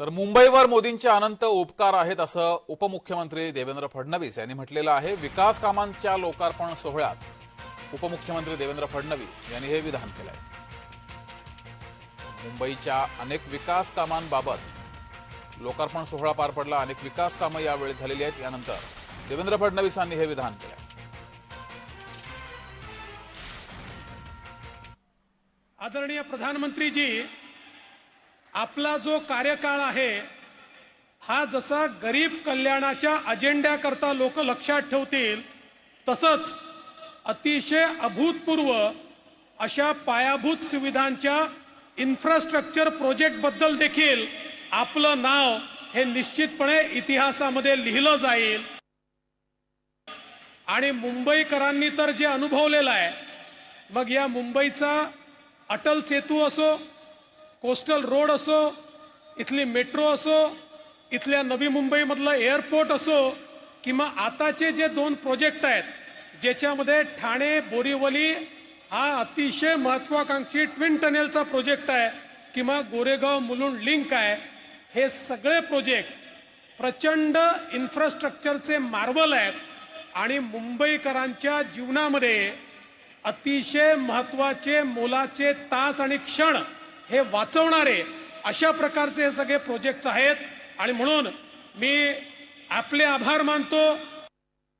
तर मुंबईवर मोदींचे अनंत उपकार आहेत असं उपमुख्यमंत्री देवेंद्र फडणवीस यांनी म्हटलेलं आहे. विकास कामांच्या लोकार्पण सोहळ्यात उपमुख्यमंत्री देवेंद्र फडणवीस यांनी हे विधान केलंय. मुंबईच्या अनेक विकास कामांबाबत लोकार्पण सोहळा पार पडला. अनेक विकास कामं यावेळी झालेली आहेत. यानंतर देवेंद्र फडणवीसांनी हे विधान केलंय. आदरणीय प्रधानमंत्रीजी आपला जो कार्यकाळ आहे हा जसा गरीब कल्याणाच्या अजेंड्याकरता लोक लक्षात ठेवतील तसंच अतिशय अभूतपूर्व अशा पायाभूत सुविधांच्या इन्फ्रास्ट्रक्चर प्रोजेक्टबद्दल देखील आपलं नाव हे निश्चितपणे इतिहासामध्ये लिहिलं जाईल. आणि मुंबईकरांनी तर जे अनुभवलेलं आहे मग या मुंबईचा अटल सेतू असो कोस्टल रोड असो इथली मेट्रो असो इथल्या नवी मुंबईमधलं एअरपोर्ट असो किंवा आताचे जे दोन प्रोजेक्ट आहेत ज्याच्यामध्ये ठाणे बोरीवली हा अतिशय महत्वाकांक्षी ट्विन टनेलचा प्रोजेक्ट आहे किंवा गोरेगाव मुलुंड लिंक आहे हे सगळे प्रोजेक्ट प्रचंड इन्फ्रास्ट्रक्चरचे मार्वल आहेत आणि मुंबईकरांच्या जीवनामध्ये अतिशय महत्त्वाचे मोलाचे तास आणि क्षण हे वाचवणारे अशा प्रकारचे हे सगळे प्रोजेक्ट आहेत. आणि म्हणून मी आपले आभार मानतो.